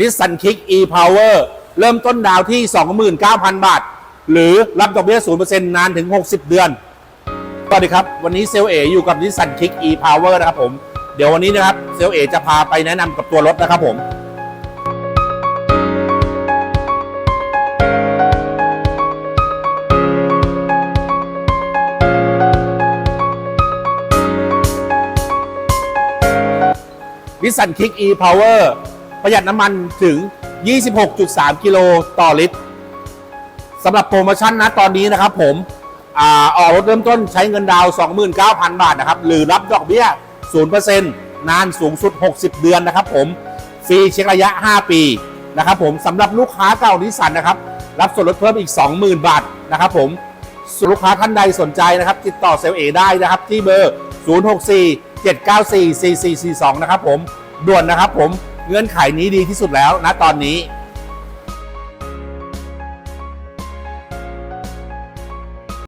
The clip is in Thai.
นิสสันคิก e-power เริ่มต้นดาวที่ 29,000 บาท หรือรับดอกเบี้ย 0%นานถึง 60 เดือน สวัสดีครับ วันนี้เซลเออยู่กับนิสสันคิก e-power นะครับผม เดี๋ยววันนี้นะครับ เซลเอจะพาไปแนะนำกับตัวรถนะครับผม นิสสันคิก e-power ประหยัดน้ำมันถึง 26.3 กิโลต่อลิตรสำหรับโปรโมชั่นนะตอนนี้นะครับผมออกรถเริ่มต้นใช้เงินดาวน์29,000 บาทนะครับ หรือรับดอกเบี้ย 0%นานสูงสุด 60 เดือนนะครับผม ฟรีเช็คระยะ 5 ปีนะครับผมสำหรับลูกค้าเก่านิสสันนะครับ รับส่วนลดเพิ่มอีก 20,000 บาทนะครับผมส่วนลูกค้าท่านใดสนใจนะครับ ติดต่อเซลเอได้นะครับ ที่เบอร์ 064 794 4442 นะครับผมด่วนนะครับผม เงื่อนไขนี้ดีที่สุดแล้วนะตอนนี้